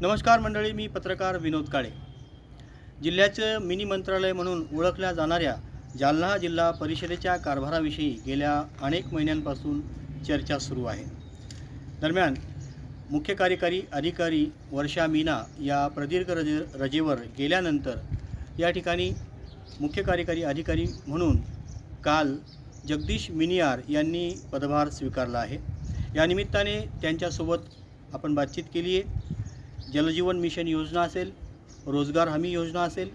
नमस्कार मंडळी मी पत्रकार विनोद काळे. जिल्ह्याचं मिनी मंत्रालय म्हणून ओळखल्या जाणाऱ्या जालना जिल्हा परिषदेच्या कारभाराविषयी गेल्या अनेक महिन्यांपासून चर्चा सुरू आहे. दरम्यान मुख्य कार्यकारी अधिकारी वर्षा मीना या प्रदीर्घ रजे रजेवर गेल्यानंतर या ठिकाणी मुख्य कार्यकारी अधिकारी म्हणून काल जगदीश मिनियार यांनी पदभार स्वीकारला आहे. या निमित्ताने त्यांच्यासोबत आपण बातचीत केली आहे. जलजीवन मिशन योजना असेल रोजगार हमी योजना असेल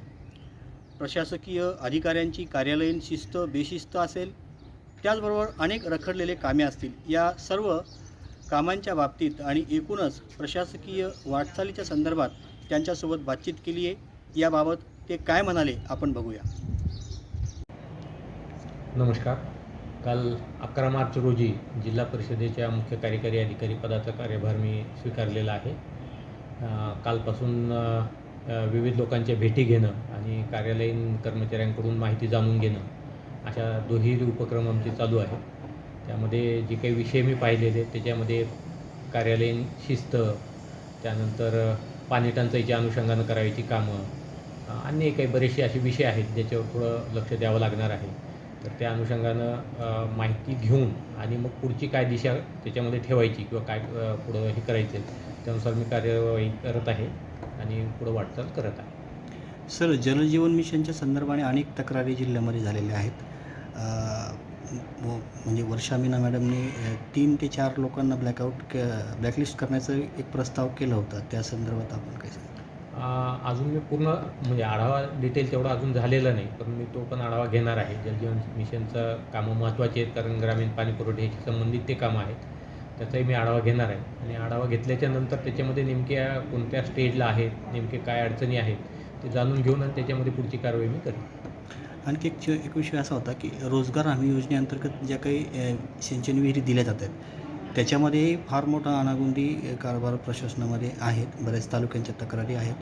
प्रशासकीय अधिकाऱ्यांची कार्यालयीन शिस्त बेशिस्त असेल त्याचबरोबर अनेक रखडलेले कामे असतील या सर्व कामांच्या बाबतीत आणि एकूणच प्रशासकीय वाटचालीच्या संदर्भात त्यांच्यासोबत बातचीत केली आहे. याबाबत ते काय म्हणाले आपण बघूया. नमस्कार. काल अकरा मार्च रोजी जिल्हा परिषदेच्या मुख्य कार्यकारी अधिकारी पदाचा कार्यभार मी स्वीकारलेला आहे. कालपासून विविध लोकांच्या भेटी घेणं आणि कार्यालयीन कर्मचाऱ्यांकडून माहिती जाणून घेणं अशा दोन्ही उपक्रम आमचे चालू आहे त्यामध्ये जे काही विषय मी पाहिलेले त्याच्यामध्ये कार्यालयीन शिस्त त्यानंतर पाणी टंचाईच्या अनुषंगानं करायची कामं अन्य काही बरेचसे असे विषय आहेत ज्याच्यावर थोडं लक्ष द्यावं लागणार आहे. तर त्या अनुषंगानं माहिती घेऊन आणि मग पुढची काय दिशा त्याच्यामध्ये ठेवायची किंवा काय पुढं हे करायचं त्यानुसार मी कार्यवाही करत आहे आणि पुढं वाटचाल करत आहे. सर जलजीवन मिशनच्या संदर्भाने अनेक तक्रारी जिल्ह्यामध्ये झालेल्या आहेत. म्हणजे वर्षा मीना मॅडमने तीन ते चार लोकांना ब्लॅकआउट ब्लॅकलिस्ट करण्याचं एक प्रस्ताव केला होता. त्या संदर्भात आपण काय सांगतो अजून मी पूर्ण म्हणजे आढावा डिटेल तेवढा अजून झालेला नाही पण मी तो पण आढावा घेणार आहे. जलजीवन मिशनचं कामं महत्त्वाची आहेत कारण ग्रामीण पाणी पुरवठ्याशी संबंधित ते कामं आहेत. त्याचाही मी आढावा घेणार आहे. आणि आढावा घेतल्याच्या नंतर त्याच्यामध्ये नेमक्या कोणत्या स्टेजला आहेत नेमके काय अडचणी आहेत ते जाणून घेऊन आणि त्याच्यामध्ये पुढची कारवाई मी करेन. आणखी एक एक विषय असा होता की रोजगार हमी योजनेअंतर्गत ज्या काही सिंचन विहिरी दिल्या जातात त्याच्यामध्ये फार मोठा अनागोंदी कारभार प्रशासनामध्ये आहेत. बऱ्याच तालुक्यांच्या तक्रारी आहेत.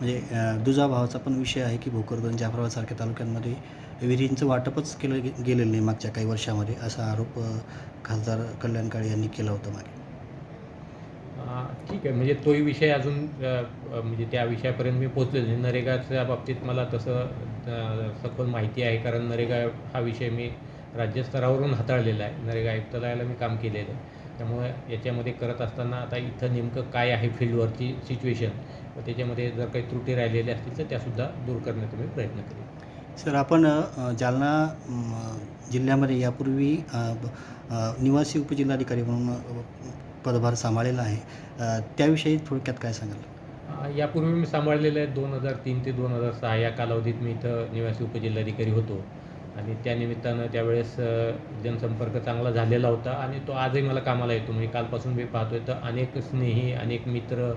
म्हणजे दुजाभावाचा पण विषय आहे की भोकरदन जाफराबादसारख्या तालुक्यांमध्ये विहिरींचं वाटपच केलं गे गेलेलं नाही मागच्या काही वर्षामध्ये असा आरोप खासदार कल्याण काळे यांनी केला होता मागे. ठीक आहे. म्हणजे तोही विषय अजून म्हणजे त्या विषयापर्यंत मी पोचलेलो नाही. नरेगाच्या बाबतीत मला तसं सखोल माहिती आहे. कारण नरेगा हा विषय मी राज्यस्तरावरून हाताळलेला आहे. नरेगा आयुक्तालयाला मी काम केलेलं आहे. त्यामुळे याच्यामध्ये करत असताना आता इथं नेमकं काय आहे फील्डवरची सिच्युएशन व त्याच्यामध्ये जर काही त्रुटी राहिलेल्या असतील तर त्यासुद्धा दूर करण्याचा मी प्रयत्न करेन. सर आपण जालना जिल्ह्यामध्ये यापूर्वी निवासी उपजिल्हाधिकारी म्हणून पदभार सांभाळलेला आहे. त्याविषयी थोडक्यात काय सांगाल? यापूर्वी मी सांभाळलेलं आहे दोन हजार तीन ते दोन हजार सहा या कालावधीत मी इथं निवासी उपजिल्हाधिकारी होतो. आणि त्या निमित्तानं त्यावेळेस जनसंपर्क चांगला झालेला होता आणि तो आजही मला कामाला येतो. म्हणजे कालपासून मी पाहतोय तर अनेक स्नेही अनेक मित्र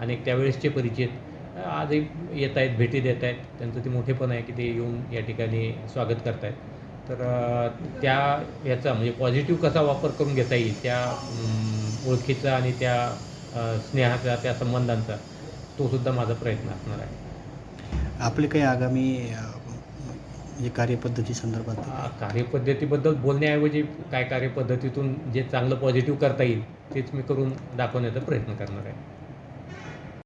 अनेक त्यावेळेसचे परिचित आजही येत आहेत भेटी देत आहेत. त्यांचं ते मोठेपण आहे की ते येऊन या ठिकाणी स्वागत करत आहेत तर त्या याचा म्हणजे पॉझिटिव्ह कसा वापर करून घेता येईल त्या ओळखीचा आणि त्या स्नेहाचा त्या संबंधांचा तो सुद्धा माझा प्रयत्न असणार आहे. आपले काही आगामी म्हणजे कार्यपद्धती संदर्भात कार्यपद्धतीबद्दल बोलण्याऐवजी काय कार्यपद्धतीतून जे चांगलं पॉझिटिव्ह करता येईल तेच मी करून दाखवण्याचा प्रयत्न करणार आहे.